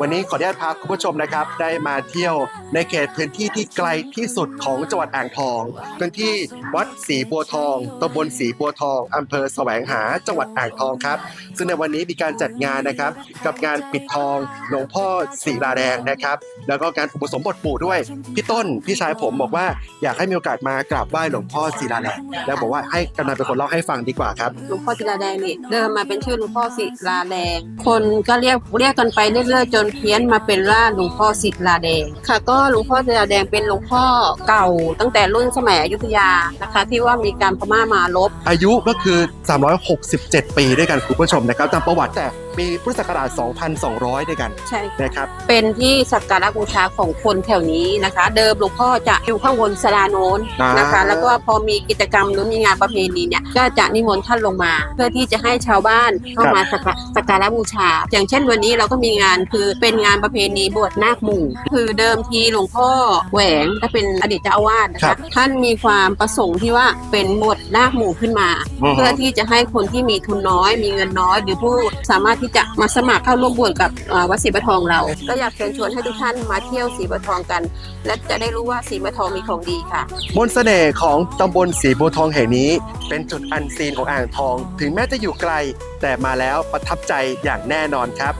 วันนี้ขออนุญาตพาคุณผู้ชมนะครับ ได้มาเที่ยวในเขตพื้นที่ที่ไกลที่สุดของจังหวัดอ่างทอง พื้นที่วัดศรีบัวทองตำบลศรีบัวทองอำเภอแสวงหาจังหวัดอ่างทองครับ ซึ่งในวันนี้มีการจัดงานนะครับ กับงานปิดทองหลวงพ่อศิลาแดงนะครับ แล้วก็การอุปสมบทปู่ด้วยพี่ต้นพี่ชายผมบอกว่าอยากให้มีโอกาสมากราบไหว้หลวงพ่อศิลาแดงแล้วบอกว่าให้กำนันเป็นคนเล่าให้ฟังดีกว่าครับหลวงพ่อศิลาแดงนี่เดิมมาเป็นชื่อหลวงพ่อศิลาแดงคนก็เรียกเรียกกันไปเรื่อยๆจนนเพี้ยนมาเป็นร่าหลวงพ่อศิลาแดง ค่ะ ก็หลวงพ่อศิลาแดงเป็นหลวงพ่อเก่า ตั้งแต่รุ่นสมัยอยุธยานะคะ ที่ว่ามีการพม่ามาลบ อายุก็คือ367 ปีด้วยกันคุณผู้ชมนะครับตามประวัติแต่ปีพุทธศักราช 2,200 ด้วยกันใช่นะครับ เป็นที่สักการะบูชาของคนแถวนี้นะคะ เดิมหลวงพ่อจะอยู่ข้างบนสลาโน้นนะคะอ่าแล้วก็พอมีกิจกรรมหรือมีงานประเพณีเนี่ยก็จะนิมนต์ท่านลงมา เพื่อที่จะให้ชาวบ้านเข้ามาสักกะสักการะบูชา อย่างเช่นวันนี้เราก็มีงานคือเป็นงานประเพณีบวชนาคหมู่ คือเดิมทีหลวงพ่อแหวงก็เป็นอดีตเจ้าอาวาสนะครัคะบท่านมีความประสงค์ที่ว่าเป็นบวชนาคหมู่ขึ้นมาอือฮึเพื่อที่จะให้คนที่มีทุนน้อย มีเงินน้อย หรือผู้สามารถที่จะมาสมัครเข้าร่วมบวชกับวัดศรีบัวทองเรา ก็อยากเชิญชวนให้ทุกท่านมาเที่ยวศรีบัวทองกัน และจะได้รู้ว่าศรีบัวทองมีของดีค่ะมนต์เสน่ห์ของตำบลศรีบัวทองแห่งนี้ เป็นจุดอันซีนของอ่างทอง ถึงแม้จะอยู่ไกล แต่มาแล้วประทับใจอย่างแน่นอนครับ